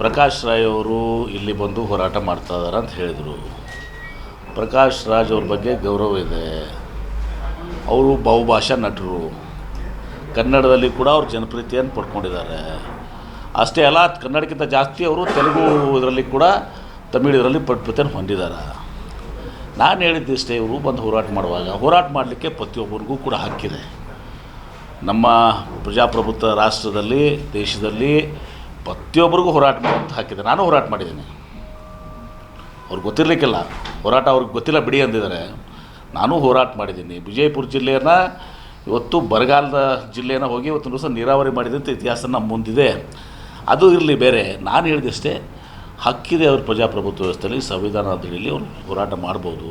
ಪ್ರಕಾಶ್ ರಾಯ್ ಅವರು ಇಲ್ಲಿ ಬಂದು ಹೋರಾಟ ಮಾಡ್ತಾ ಇದ್ದಾರೆ ಅಂತ ಹೇಳಿದರು. ಪ್ರಕಾಶ್ ರಾಜ್ ಅವ್ರ ಬಗ್ಗೆ ಗೌರವ ಇದೆ. ಅವರು ಬಹುಭಾಷಾ ನಟರು. ಕನ್ನಡದಲ್ಲಿ ಕೂಡ ಅವ್ರು ಜನಪ್ರಿಯತೆಯನ್ನು ಪಡ್ಕೊಂಡಿದ್ದಾರೆ. ಅಷ್ಟೇ ಅಲ್ಲ, ಕನ್ನಡಕ್ಕಿಂತ ಜಾಸ್ತಿ ಅವರು ತೆಲುಗು ಇದರಲ್ಲಿ ಕೂಡ ತಮಿಳು ಇದರಲ್ಲಿ ಪ್ರತಿಯನ್ನು ಹೊಂದಿದ್ದಾರೆ. ನಾನು ಹೇಳಿದ್ದಿಷ್ಟೇ ಇವರು ಬಂದು ಹೋರಾಟ ಮಾಡುವಾಗ, ಹೋರಾಟ ಮಾಡಲಿಕ್ಕೆ ಪ್ರತಿಯೊಬ್ಬರಿಗೂ ಕೂಡ ಹಕ್ಕಿದೆ. ನಮ್ಮ ಪ್ರಜಾಪ್ರಭುತ್ವ ರಾಷ್ಟ್ರದಲ್ಲಿ, ದೇಶದಲ್ಲಿ ಪ್ರತಿಯೊಬ್ಬರಿಗೂ ಹೋರಾಟ ಅಂತ ಹಾಕಿದೆ. ನಾನು ಹೋರಾಟ ಮಾಡಿದ್ದೀನಿ. ಅವ್ರಿಗೆ ಗೊತ್ತಿರಲಿಕ್ಕಿಲ್ಲ. ಹೋರಾಟ ಅವ್ರಿಗೆ ಗೊತ್ತಿಲ್ಲ ಬಿಡಿ ಅಂದಿದ್ದಾರೆ. ನಾನು ಹೋರಾಟ ಮಾಡಿದ್ದೀನಿ. ವಿಜಯಪುರ ಜಿಲ್ಲೆಯನ್ನು ಇವತ್ತು ಬರಗಾಲದ ಜಿಲ್ಲೆಯನ್ನು ಹೋಗಿ ಇವತ್ತು ದಿವಸ ನೀರಾವರಿ ಮಾಡಿದಂಥ ಇತಿಹಾಸ ನಮ್ಮ ಮುಂದಿದೆ. ಅದು ಇರಲಿ ಬೇರೆ. ನಾನು ಹೇಳಿದಷ್ಟೇ, ಹಕ್ಕಿದೆ ಅವ್ರ ಪ್ರಜಾಪ್ರಭುತ್ವ ವ್ಯವಸ್ಥೆಯಲ್ಲಿ, ಸಂವಿಧಾನ ಅಡಿಯಲ್ಲಿ ಅವರು ಹೋರಾಟ ಮಾಡ್ಬೋದು.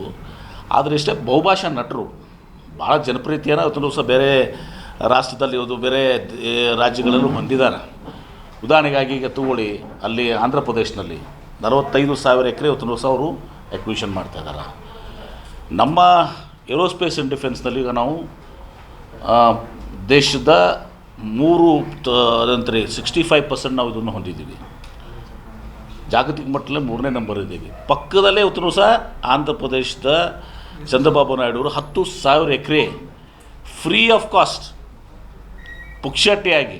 ಆದರೆ ಇಷ್ಟೇ ಬಹುಭಾಷಾ ನಟರು ಭಾಳ ಜನಪ್ರಿಯತೆಯನ್ನು ಇವತ್ತು ದಿವಸ ಬೇರೆ ರಾಷ್ಟ್ರದಲ್ಲಿ ಇವತ್ತು ಬೇರೆ ರಾಜ್ಯಗಳಲ್ಲೂ ಹೊಂದಿದ್ದಾರೆ. ಉದಾಹರಣೆಗಾಗಿ ಈಗ ತಗೊಳ್ಳಿ, ಅಲ್ಲಿ ಆಂಧ್ರ ಪ್ರದೇಶದಲ್ಲಿ ನಲವತ್ತೈದು ಸಾವಿರ ಎಕರೆ ಇವತ್ತು ಅವರು ಎಕ್ವಿಷನ್ ಮಾಡ್ತಾ ಇದ್ದಾರೆ ನಮ್ಮ ಏರೋಸ್ಪೇಸ್ ಆ್ಯಂಡ್ ಡಿಫೆನ್ಸ್ನಲ್ಲಿ ಈಗ ನಾವು ದೇಶದ ಮೂರು ಅದಂತರಿ ಸಿಕ್ಸ್ಟಿ ಫೈವ್ ಪರ್ಸೆಂಟ್ ನಾವು ಇದನ್ನು ಹೊಂದಿದ್ದೀವಿ. ಜಾಗತಿಕ ಮಟ್ಟದಲ್ಲಿ ಮೂರನೇ ನಂಬರ್ ಇದ್ದೀವಿ. ಪಕ್ಕದಲ್ಲೇ ಇವತ್ತು ಸಹ ಆಂಧ್ರ ಪ್ರದೇಶದ ಚಂದ್ರಬಾಬು ನಾಯ್ಡು ಅವರು ಹತ್ತು ಸಾವಿರ ಎಕರೆ ಫ್ರೀ ಆಫ್ ಕಾಸ್ಟ್ ಪುಕ್ಷಟ್ಟಿಯಾಗಿ